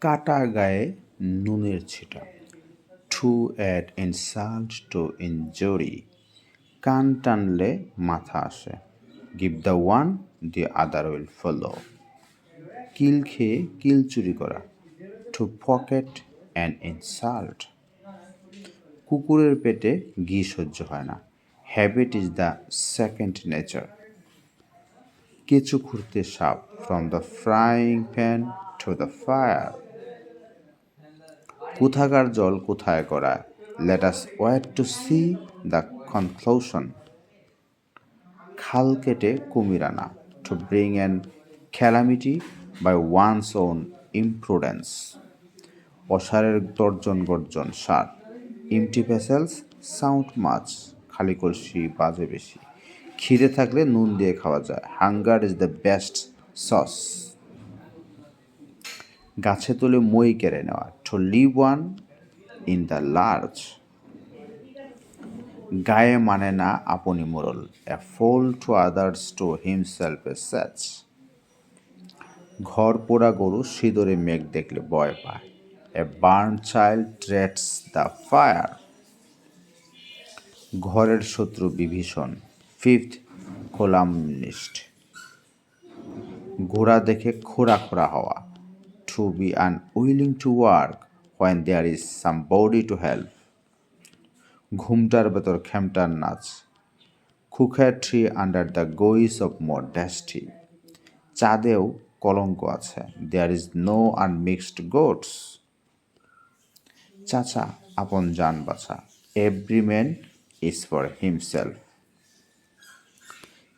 কাটা গায়ে নুনের ছিটা। To add insult to injury. কান টানলে মাথা আসে। Give the one, the other will follow. কিল খেয়ে কিল চুরি করা। To pocket and insult. কুকুরের পেটে ঘি সহ্য হয় না। Habit is the second nature. কেঁচু খুঁড়তে সাপ from the frying pan to the fire. কোথাকার জল কোথায় করা? Let us wait to see the conclusion খাল কেটে কুমির আনা to bring an calamity by one's own imprudence অসারের তর্জন গর্জন, সার। ইমটি ভেসেলস সাউন্ড মাছ খালি কলসি বাজে বেশি। খিদে থাকলে নুন দিয়ে খাওয়া যায়। Hunger is the best sauce গাছে তুলে মই কেড়ে নেওয়া to leave one in the large. গায়ে মানে না আপনি মোরল, a fool to others to himself a sage ঘর পোড়া গরু সিঁদরে মেঘ দেখলে ভয় পায়, a burn child treats the fire. ঘরের শত্রু বিভীষণ, ফিফথ কোলামনিস্ট ঘোড়া দেখে খোরা খোরা হওয়া unwilling to work when there is somebody to help ঘুমটার ভেতর খেমটার নাচ। খুখের tree under the guise of modesty চাঁদেও কলঙ্ক আছে। There is no unmixed goods চাচা, আপন যান বাছা। Every man is for himself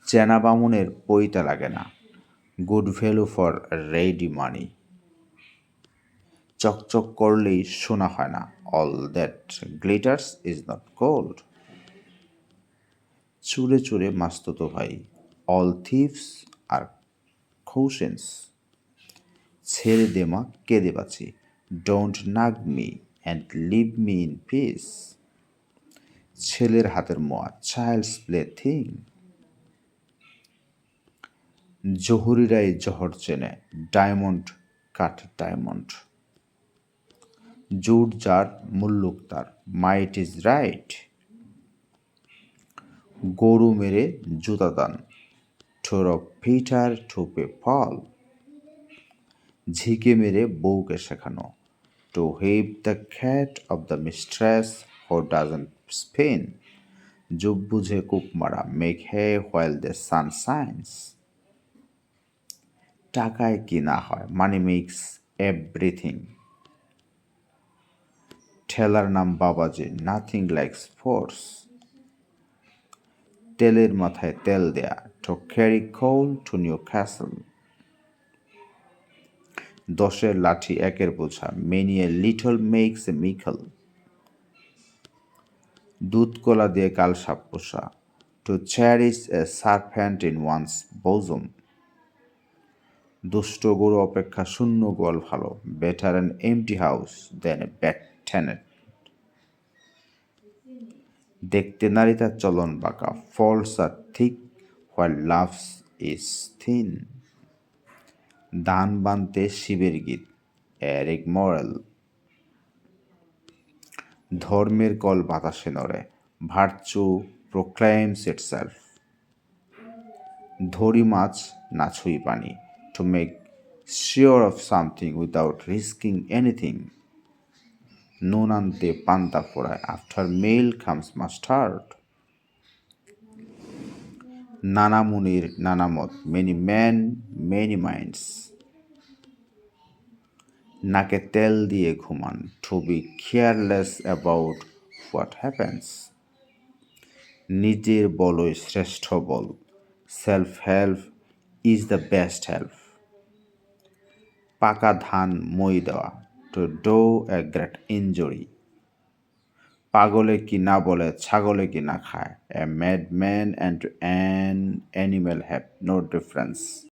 চেনা বামুনের পইতা লাগে না। Good value for ready money চকচক করলেই শোনা হয় না। All that glitters is not gold চুরে চুরে মাস্ততো ভাই অল থিভস আর খৌসেন্স ছেড়ে দে মা, কেঁদে বাঁচি। Don't nag me and leave me in peace ছেলের হাতের মোয়া চাইল্ডস প্লে থিং জহুরিরাই জহর চেনে ডায়মন্ড কাট ডায়মন্ড জুট যার মুল্লুক তার। মাইট ইজ রাইট গরু মেরে জুতা দান। ঠোর ফিটার ঠোপে ফল। ঝিকে মেরে বউকে শেখানো। To hit the cat of the mistress who doesn't spend যুগ বুঝে কুক মারা make hay while the sun shines টাকায় কি না হয় মানি মেক্স এভরিথিং ঠেলার নাম বাবাজি নাথিং লাইক ফোর্স তেলের মাথায় তেল দেয়া to carry coal to Newcastle দশের লাঠি একের বোঝা many a little makes a mickle দুধ কলা দিয়ে কাল সাপ পোষা to cherish a serpent in one's bosom দুষ্ট গরু অপেক্ষা শূন্য গোয়াল ভালো better an empty house than a bad tenant দেখতে নারী তার চলন বাঁকা falls are thick while loves is thin দান বানতে শিবের গীত এরিক মরেল ধর্মের কল বাতাসে নড়ে ভার্চু প্রোক্লাইমস ইটসেলফ ধরি মাছ নাছুই পানি to make sure of something without risking anything নুন আনতে পান্তা ফোড়ায়। আফটার মেল কামস মাস্টার্ড নানা মুনির নানা মত মেনি ম্যান মেনি মাইন্ডস নাকে তেল দিয়ে ঘুমান। To be careless about what happens নিজের বলই শ্রেষ্ঠ বল। Self help is the best help পাকা ধান মই দেওয়া। To do a great injury পাগলে কি না বলে, ছাগলে কি না খায়। A mad man and an animal have no difference.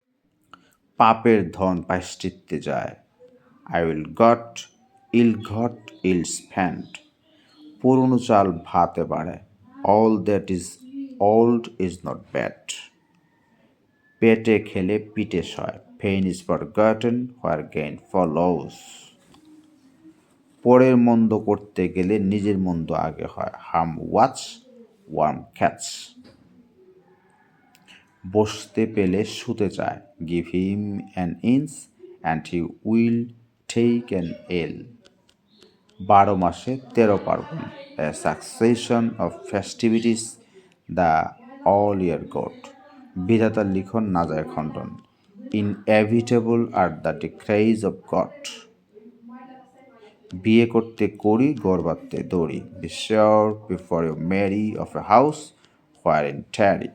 পাপের ধন পাশ্চিত্যে যায়। আই উইল গট, ইল ঘট ইল স্প্যান্ড। পুরনো চাল ভাতে বাড়ে। All that is old is not bad. পেটে খেলে পিটে সয় pain is forgotten where gain for follows. পরের মন্দ করতে গেলে নিজের মন্দ আগে হয়। হাম ওয়াচ ওয়ার্ম ক্যাচ। বসতে পেলে শুতে চায়। Give him an inch and he will take an ell বারো মাসে তেরো পার্বণ। A succession of festivities the all year God বিধাতার লিখন না যায় খণ্ডন। Inevitable are the decrees of God বিয়ে করতে করি গর্বাত্তে দৌড়ি। Be before you marry of a house wherein tarry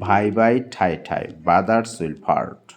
ভাই ভাই, ঠাই ঠাই বাদার্স উইল ফার্ট